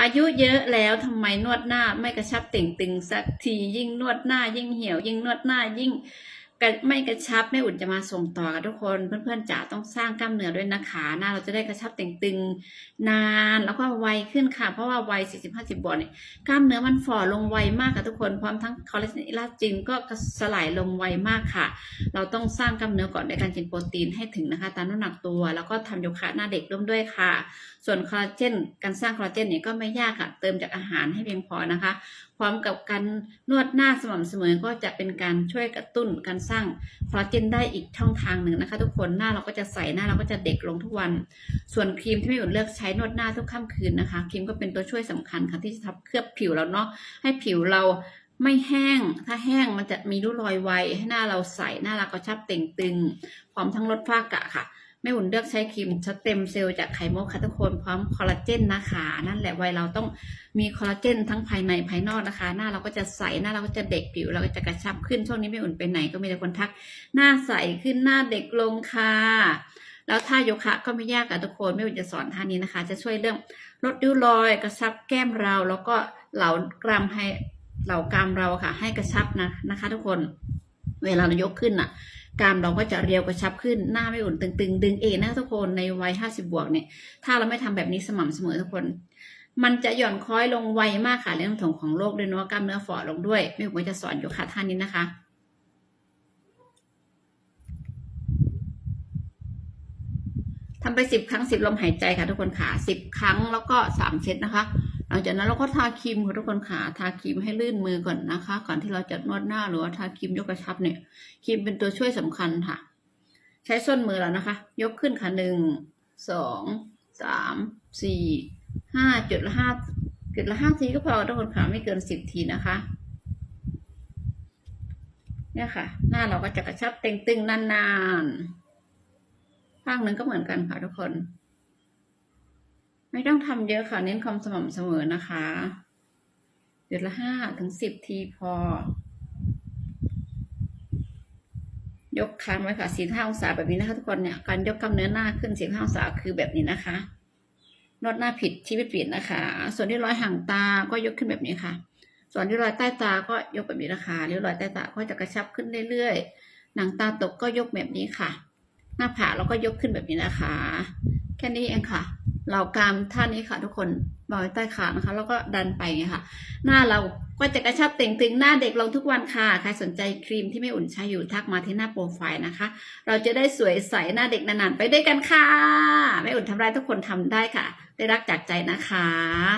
อายุเยอะแล้วทำไมนวดหน้าไม่กระชับเต่งตึงสักทียิ่งนวดหน้ายิ่งเหี่ยว ยิ่งนวดหน้ายิ่ง ไม่กระชับแม่อุ่นจะมาส่งต่อกับทุกคนเพื่อนๆจ๋าต้องสร้างกล้ามเนื้อด้วยนะคะ หน้าเราจะได้กระชับเต่งตึงนานแล้วก็ไวขึ้นค่ะ เพราะว่าวัย40-50บวกเนี่ยกล้ามเนื้อมันฝ่อลงไวมากค่ะทุกคนพร้อมทั้งคอเลสเตอรอลจริงก็สลายลงไวมากค่ะ เราต้องสร้างกล้ามเนื้อก่อนในการกินโปรตีนให้ถึงนะคะตามน้ำหนักตัว แล้วก็ทำโยคะหน้าเด็กร่วมด้วยค่ะ ส่วนคอลลาเจนการสร้างคอลลาเจนเนี่ยก็ไม่ยากค่ะ เติมจากอาหารให้เพียงพอนะคะ พร้อมกับการนวดหน้าสม่ำเสมอก็จะเป็นการช่วยกระตุ้นการสร้างคอลลาเจนได้อีกช่องทางหนึ่งนะคะ ทุกคนหน้าเราก็จะใสหน้าเราก็จะเด็กลงทุกวัน ส่วนครีมที่ไม่อุ่นเลือกใช้นวดหน้าทุกค่ำคืนนะคะครีมก็เป็นตัวช่วยสำคัญค่ะที่จะทับเคลือบผิวเราเนาะให้ผิวเราไม่แห้ง ถ้าแห้งมันจะมีรูรอยไวให้หน้าเราใสหน้าเราก็ชับเต่งตึงพร้อมทั้งลดฝ้ากระค่ะ ม่อุ่นเลือกใช้ครีมสเต็มเซลล์จากไข่มุกค่ะทุกคนพร้อมคอลลาเจนนะคะ นั่นแหละวัยเราต้องมีคอลลาเจนทั้งภายในภายนอกนะคะ หน้าเราก็จะใสหน้าเราก็จะเด็กผิวเราก็จะกระชับขึ้นช่วงนี้แม่อุ่นไปไหนก็มีแต่คนทัก หน้าใสขึ้นหน้าเด็กลงค่ะแล้วท่าโยคะก็ไม่ยากค่ะทุกคนแม่อุ่นจะสอนท่านี้นะคะ จะช่วยเรื่องลดริ้วรอย กระชับแก้มเรา แล้วก็เหลากรามให้เหลากรามเราค่ะ ให้กระชับนะนะคะ ทุกคน เวลาเรายกขึ้นอะกรามเราก็จะเรียวกระชับขึ้นหน้าไม่อุ่นตึงๆ ดึงเองนะทุกคนในวัยห้าสิบบวกเนี่ย ถ้าเราไม่ทำแบบนี้สม่ำเสมอทุกคน มันจะหย่อนคล้อยลงไวมากค่ะเรื่องของของโรคด้วยเนาะกล้ามเนื้อฝ่อลงด้วย ไม่ผมจะสอนโยคะท่านี้นะคะทำไปสิบครั้งสิบลมหายใจค่ะทุกคนขาสิบครั้งแล้วก็สามเซตนะคะ หลังจากนั้นเราก็ทาครีมค่ะทุกคนขาทาครีมให้ลื่นมือก่อนนะคะ ก่อนที่เราจะนวดหน้าหรือว่าทาครีมยกกระชับเนี่ยครีมเป็นตัวช่วยสำคัญค่ะ ใช้ส้นมือแล้วนะคะ ยกขึ้นค่ะหนึ่งสองสามสี่ห้าจุดละห้าจุดละห้าทีก็พอทุกคนค่ะไม่เกินสิบทีนะคะเนี่ยค่ะ หน้าเราก็จะกระชับเต่งตึงนานๆข้างหนึ่งก็เหมือนกันค่ะทุกคน ไม่ต้องทำเยอะค่ะ เน้นความสม่ำเสมอนะคะ เดือนละห้าถึงสิบทีพอ ยกค้างไว้ค่ะสี่ห้าองศาแบบนี้นะคะ ทุกคนเนี่ย การยกกล้ามเนื้อหน้าขึ้นสี่ห้าองศาคือแบบนี้นะคะนวดหน้าผิดชีวิตเปลี่ยนนะคะ ส่วนที่รอยห่างตาก็ยกขึ้นแบบนี้ค่ะ ส่วนที่รอยใต้ตาก็ยกแบบนี้นะคะริ้วรอยใต้ตาก็จะกระชับขึ้นเรื่อยๆ หนังตาตกก็ยกแบบนี้ค่ะ หน้าผากเราก็ยกขึ้นแบบนี้นะคะ แค่นี้เองค่ะ เรากามท่านี้ค่ะ ทุกคนวางไว้ใต้ขานะคะ แล้วก็ดันไปอย่างเงี้ยค่ะ หน้าเราก็จะกระชับเต่งตึงหน้าเด็กลงทุกวันค่ะใครสนใจครีมที่ไม่อุ่นใช้อยู่ทักมาที่หน้าโปรไฟล์นะคะ เราจะได้สวยใสหน้าเด็กนานๆไปด้วยกันค่ะ ไม่อุ่นทำได้ทุกคนทำได้ค่ะ ได้รักจากใจนะคะ